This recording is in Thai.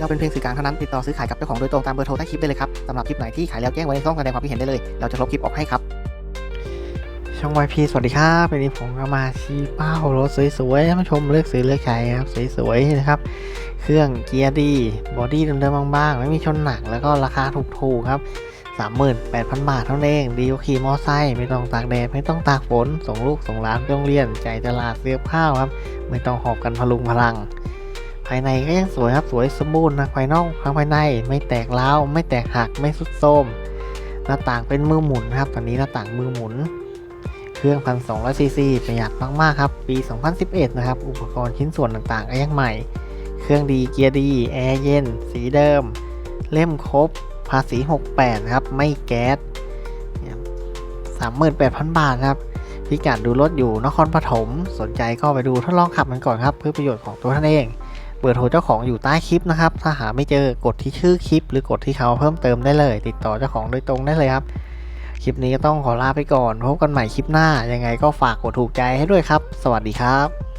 เราเป็นเพียงสื่อกลางเท่านั้นติดต่อซื้อขายกับเจ้าของโดยตรงตามเบอร์โทรใต้คลิปได้เลยครับสำหรับคลิปไหนที่ขายแล้วแจ้งไว้ในช่องแสดงความคิดเห็นได้เลย เราจะลบคลิปออกให้ครับ ช่อง YP สวัสดีครับวันนี้ผมก็มาชี้เป้ารถสวยๆท่านผู้ชมเลือกซื้อเลือกใช้ครับสวยๆนะครับ เครื่องเกียร์ดีบอดี้เดิมๆบ้างๆไม่มีชนหนักแล้วก็ราคาถูกๆครับ38,000 บาทเท่านั้นเองดีกว่าขี่มอไซค์ไม่ต้องตากแดดไม่ต้องตากฝน ส่งลูกส่งหลานไปโรงเรียนจ่ายตลาดเสียบข้าวครับ ไม่ต้องหอบกันพลุงพลัง ภายในก็ยังสวยครับสวยสมบูรณ์นะภายนอกทั้งภายในไม่แตกร้าวไม่แตกหักไม่สุดโทมหน้าต่างเป็นมือหมุนครับตอนนี้หน้าต่างมือหมุน เครื่องพันสองซีซีประหยัดมากๆครับปี 2011 นะครับ อุปกรณ์ชิ้นส่วนต่างๆก็ยังใหม่ เครื่องดีเกียร์ดีแอร์เย็น สีเดิม เล่มครบ ภาษี 68 ครับ ไม่แก๊ส38,000 บาทครับพิกัดดูรถอยู่นครปฐมสนใจก็ไปดูทดลองขับมันก่อนครับ เพื่อประโยชน์ของตัวท่านเอง เปิดโทรเจ้าของอยู่ใต้คลิปนะครับ ถ้าหาไม่เจอกดที่ชื่อคลิป หรือกดที่เขาเพิ่มเติมได้เลย ติดต่อเจ้าของโดยตรงได้เลยครับ คลิปนี้ก็ต้องขอลาไปก่อนพบกันใหม่คลิปหน้ายังไงก็ฝากกดถูกใจให้ด้วยครับ สวัสดีครับ